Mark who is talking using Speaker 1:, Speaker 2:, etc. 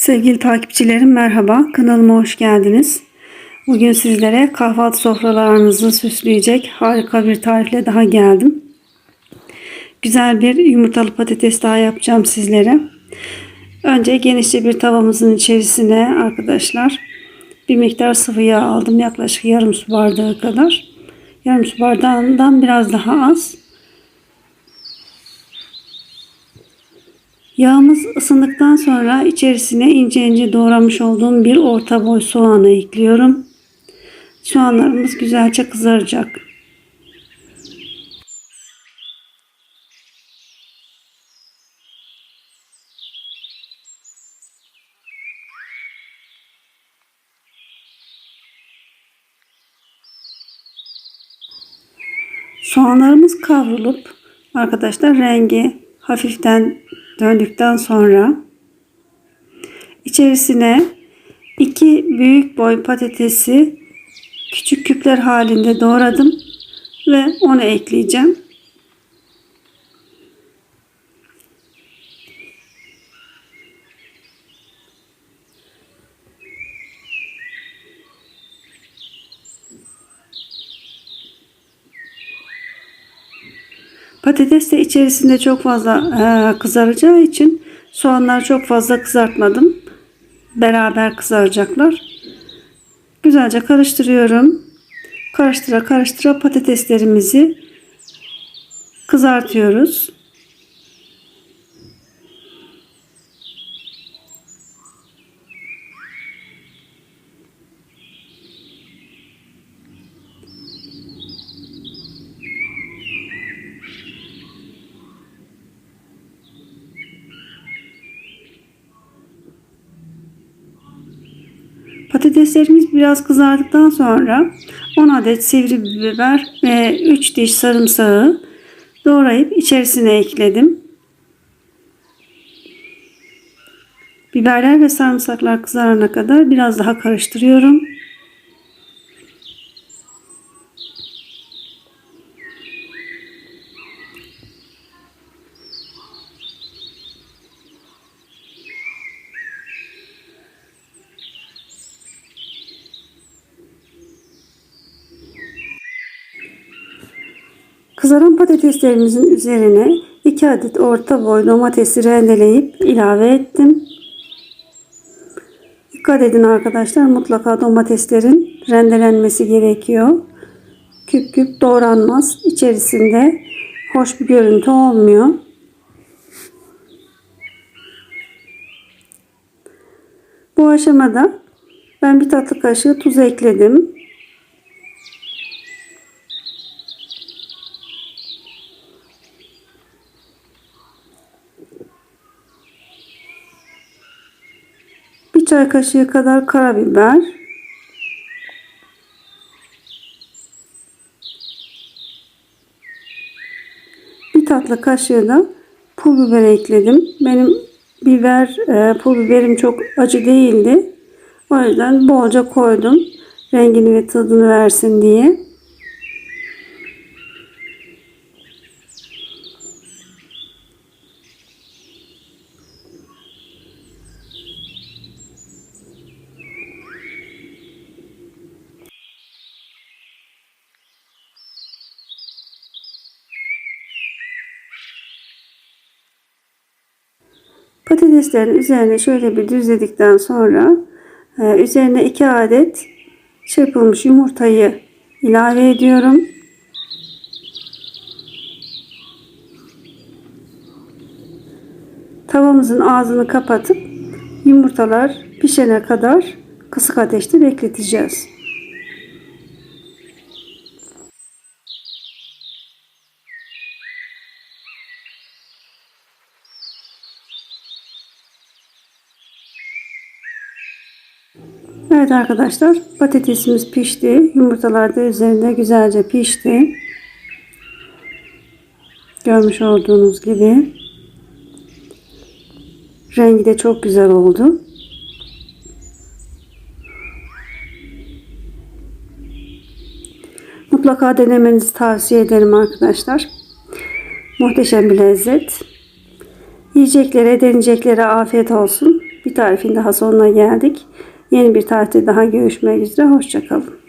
Speaker 1: Sevgili takipçilerim merhaba. Kanalıma hoş geldiniz. Bugün sizlere kahvaltı sofralarınızı süsleyecek harika bir tarifle daha geldim. Güzel bir yumurtalı patates daha yapacağım sizlere. Önce genişçe bir tavamızın içerisine arkadaşlar bir miktar sıvı yağ aldım. Yaklaşık yarım su bardağı kadar. Yarım su bardağından biraz daha az. Yağımız ısındıktan sonra içerisine ince ince doğramış olduğum bir orta boy soğanı ekliyorum. Soğanlarımız güzelce kızaracak. Soğanlarımız kavrulup arkadaşlar rengi hafiften döndükten sonra içerisine iki büyük boy patatesi küçük küpler halinde doğradım ve onu ekleyeceğim. Patates de içerisinde çok fazla e, kızaracağı için soğanlar çok fazla kızartmadım. Beraber kızaracaklar. Güzelce karıştırıyorum. Karıştıra karıştıra patateslerimizi kızartıyoruz. Patateslerimiz biraz kızardıktan sonra 10 adet sivri biber ve 3 diş sarımsağı doğrayıp içerisine ekledim. Biberler ve sarımsaklar kızarana kadar biraz daha karıştırıyorum. Kızaran patateslerimizin üzerine 2 adet orta boy domatesi rendeleyip ilave ettim. Dikkat edin arkadaşlar mutlaka domateslerin rendelenmesi gerekiyor. Küp küp doğranmaz. İçerisinde hoş bir görüntü olmuyor. Bu aşamada ben bir tatlı kaşığı tuz ekledim. Bir çay kaşığı kadar karabiber. Bir tatlı kaşığı da pul biber ekledim. Benim biber, e, pul biberim çok acı değildi. O yüzden bolca koydum. Rengini ve tadını versin diye. Patateslerin üzerine şöyle bir düzledikten sonra e, üzerine 2 adet çırpılmış yumurtayı ilave ediyorum. Tavamızın ağzını kapatıp yumurtalar pişene kadar kısık ateşte bekleteceğiz. Evet arkadaşlar patatesimiz pişti. Yumurtalar da üzerinde güzelce pişti. Görmüş olduğunuz gibi. Rengi de çok güzel oldu. Mutlaka denemenizi tavsiye ederim arkadaşlar. Muhteşem bir lezzet. Yiyeceklere, deneyeceklere afiyet olsun. Bir tarifin daha sonuna geldik. Yeni bir tarifte daha görüşmek üzere. Hoşçakalın.